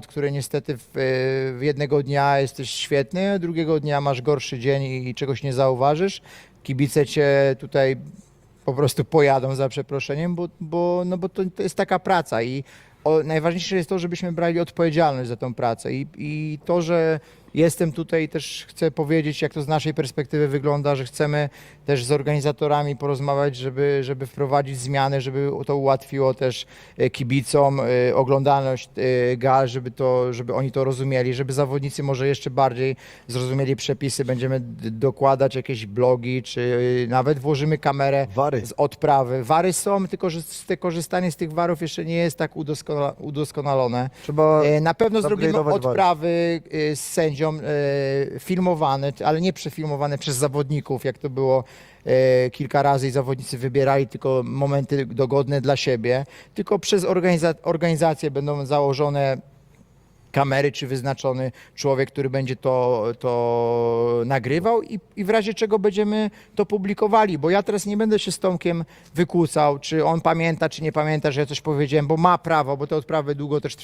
który niestety w, w jednego dnia jesteś świetny, a drugiego dnia masz gorszy dzień i, i czegoś nie zauważysz. Kibice cię tutaj po prostu pojadą za przeproszeniem, bo, bo, no bo to, to jest taka praca i o, najważniejsze jest to, żebyśmy brali odpowiedzialność za tą pracę i, i to, że jestem tutaj też chcę powiedzieć, jak to z naszej perspektywy wygląda, że chcemy też z organizatorami porozmawiać, żeby, żeby wprowadzić zmiany, żeby to ułatwiło też e, kibicom e, oglądalność e, gal, żeby, to, żeby oni to rozumieli, żeby zawodnicy może jeszcze bardziej zrozumieli przepisy, będziemy dokładać jakieś blogi, czy nawet włożymy kamerę Wary. z odprawy. Wary są, tylko że korzystanie z tych warów jeszcze nie jest tak udoskona- udoskonalone. Trzeba Na pewno zrobimy odprawy z sędzią e, filmowane, ale nie przefilmowane przez zawodników, jak to było e, kilka razy i zawodnicy wybierali tylko momenty dogodne dla siebie, tylko przez organiza- organizację będą założone kamery, czy wyznaczony człowiek, który będzie to, to nagrywał i, i w razie czego będziemy to publikowali, bo ja teraz nie będę się z Tomkiem wykłócał, czy on pamięta, czy nie pamięta, że ja coś powiedziałem, bo ma prawo, bo te odprawy długo też trwają.